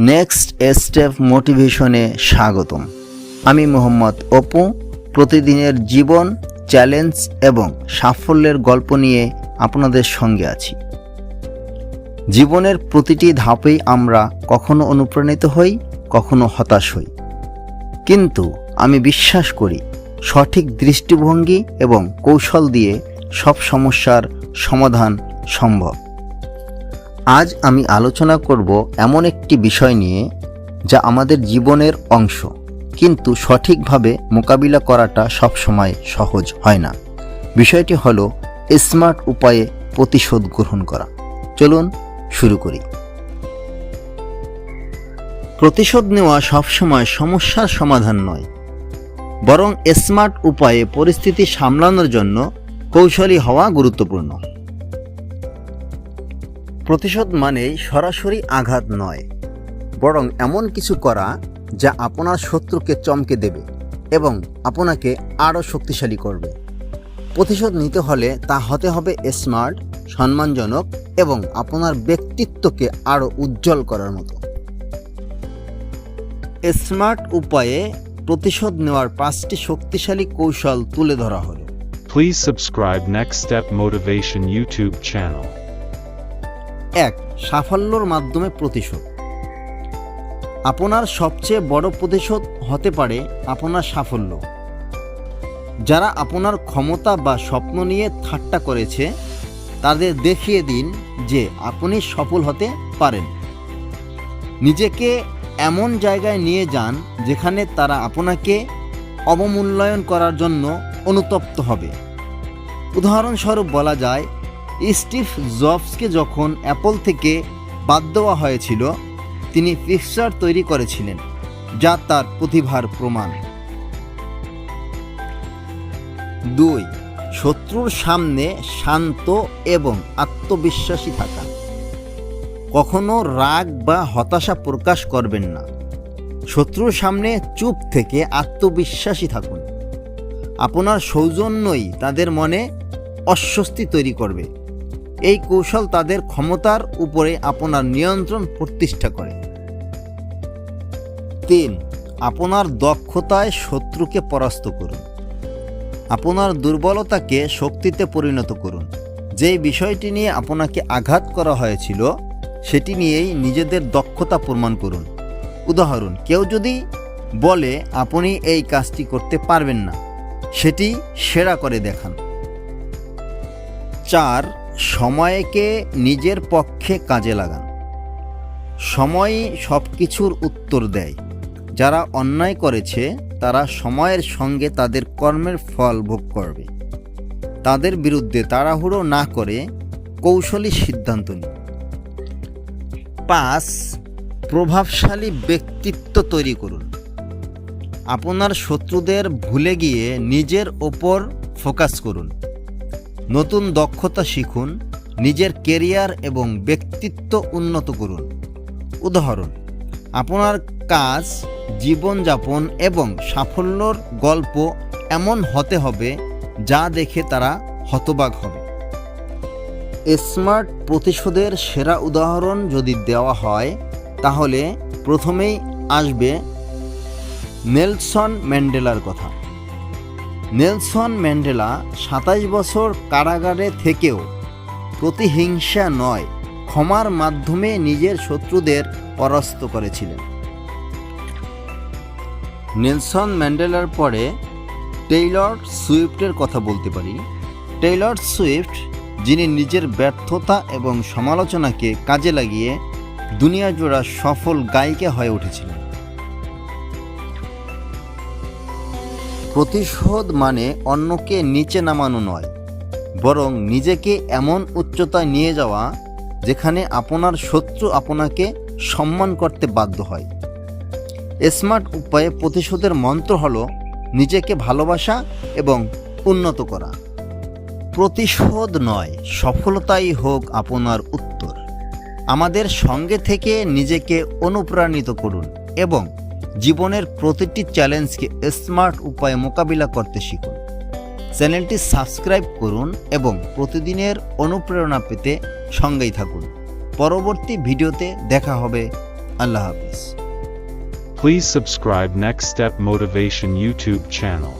Next step মোটিভেশনে স্বাগতম। আমি মোহাম্মদ অপু। প্রতিদিনের জীবন চ্যালেঞ্জ এবং সাফল্যের গল্প নিয়ে আপনাদের সঙ্গে আছি। জীবনের প্রতিটি ধাপেই আমরা কখনো অনুপ্রাণিত হই, কখনো হতাশ হই। কিন্তু আমি বিশ্বাস করি, সঠিক দৃষ্টিভঙ্গি এবং কৌশল দিয়ে সব সমস্যার সমাধান সম্ভব। আজ আমি আলোচনা করব এমন একটি বিষয় নিয়ে যা আমাদের জীবনের অংশ, কিন্তু সঠিকভাবে মোকাবিলা করাটা সবসময় সহজ হয় না। বিষয়টি হলো স্মার্ট উপায়ে প্রতিশোধ গ্রহণ করা। চলুন শুরু করি। প্রতিশোধ নেওয়া সবসময় সমস্যার সমাধান নয়, বরং স্মার্ট উপায়ে পরিস্থিতি সামলানোর জন্য কৌশলী হওয়া গুরুত্বপূর্ণ। প্রতিশোধ মানেই সরাসরি আঘাত নয়, বরং এমন কিছু করা যা আপনার শত্রুকে চমকে দেবে এবং আপনাকে আরও শক্তিশালী করবে। প্রতিশোধ নিতে হলে তা হতে হবে স্মার্ট সম্মানজনক এবং আপনার ব্যক্তিত্বকে আরও উজ্জ্বল করার মতো। স্মার্ট উপায়ে প্রতিশোধ নেওয়ার পাঁচটি শক্তিশালী কৌশল তুলে ধরা হলো। Please subscribe Next Step Motivation YouTube channel. এক, সাফল্যর মাধ্যমে প্রতিশোধ। আপনার সবচেয়ে বড় প্রতিশোধ হতে পারে আপনার সাফল্য। যারা আপনার ক্ষমতা বা স্বপ্ন নিয়ে ঠাট্টা করেছে, তাদের দেখিয়ে দিন যে আপনি সফল হতে পারেন। নিজেকে এমন জায়গায় নিয়ে যান যেখানে তারা আপনাকে অবমূল্যায়ন করার জন্য অনুতপ্ত হবে। উদাহরণস্বরূপ বলা যায় স্টিভ জবসকে যখন অ্যাপল থেকে বাদ দেওয়া হয়েছিল, তিনি পিকচার তৈরি করেছিলেন, যা তার প্রতিভার প্রমাণ। দুই, শত্রুর সামনে শান্ত এবং আত্মবিশ্বাসী থাকা। কখনো রাগ বা হতাশা প্রকাশ করবেন না। শত্রুর সামনে চুপ থেকে আত্মবিশ্বাসী থাকুন। আপনার সৌজন্যই তাদের মনে অস্বস্তি তৈরি করবে। এই কৌশল তাদের ক্ষমতার উপরে আপনার নিয়ন্ত্রণ প্রতিষ্ঠা করে। তিন, আপনার দক্ষতায় শত্রুকে পরাস্ত করুন। আপনার দুর্বলতাকে শক্তিতে পরিণত করুন। যেই বিষয়টি নিয়ে আপনাকে আঘাত করা হয়েছিল, সেটি নিয়েই নিজেদের দক্ষতা প্রমাণ করুন। উদাহরণ, কেউ যদি বলে, আপনি এই কাজটি করতে পারবেন না সেটি সেরা করে দেখান। চার সময়কে নিজের পক্ষে কাজে লাগান। সময়ই সব কিছুর উত্তর দেয়। যারা অন্যায় করেছে, তারা সময়ের সঙ্গে তাদের কর্মের ফল ভোগ করবে। তাদের বিরুদ্ধে তাড়াহুড়ো না করে কৌশলী সিদ্ধান্ত নিন। পাঁচ, প্রভাবশালী ব্যক্তিত্ব তৈরি করুন। আপনার শত্রুদের ভুলে গিয়ে নিজের ওপর ফোকাস করুন। নতুন দক্ষতা শিখুন, নিজের কেরিয়ার এবং ব্যক্তিত্ব উন্নত করুন। উদাহরণ, আপনার কাজ, জীবনযাপন এবং সাফল্যর গল্প এমন হতে হবে যা দেখে তারা হতবাক হবে। স্মার্ট প্রতিশোধের সেরা উদাহরণ যদি দেওয়া হয়, তাহলে প্রথমেই আসবে নেলসন ম্যান্ডেলার কথা। নেলসন ম্যান্ডেলা সাতাশ বছর কারাগারে থেকেও প্রতিহিংসা নয়, ক্ষমার মাধ্যমে নিজের শত্রুদের পরাস্ত করেছিলেন। নেলসন ম্যান্ডেলার পরে টেইলর সুইফটের কথা বলতে পারি। টেইলর সুইফট, যিনি নিজের ব্যর্থতা এবং সমালোচনাকে কাজে লাগিয়ে দুনিয়া জোড়া সফল গায়িকা হয়ে উঠেছিলেন। প্রতিশোধ মানে অন্যকে নিচে নামানো নয়, বরং নিজেকে এমন উচ্চতায় নিয়ে যাওয়া যেখানে আপনার শত্রু আপনাকে সম্মান করতে বাধ্য হয়। স্মার্ট উপায়ে প্রতিশোধের মন্ত্র হল নিজেকে ভালোবাসা এবং উন্নত করা। প্রতিশোধ নয়, সফলতাই হোক আপনার উত্তর। আমাদের সঙ্গে থেকে নিজেকে অনুপ্রাণিত করুন এবং জীবনের প্রতিটি চ্যালেঞ্জকে স্মার্ট উপায়ে মোকাবিলা করতে শিখুন। চ্যানেলটি সাবস্ক্রাইব করুন এবং প্রতিদিনের অনুপ্রেরণা পেতে সঙ্গেই থাকুন। পরবর্তী ভিডিওতে দেখা হবে। আল্লাহ হাফিজ। Please subscribe next step motivation YouTube channel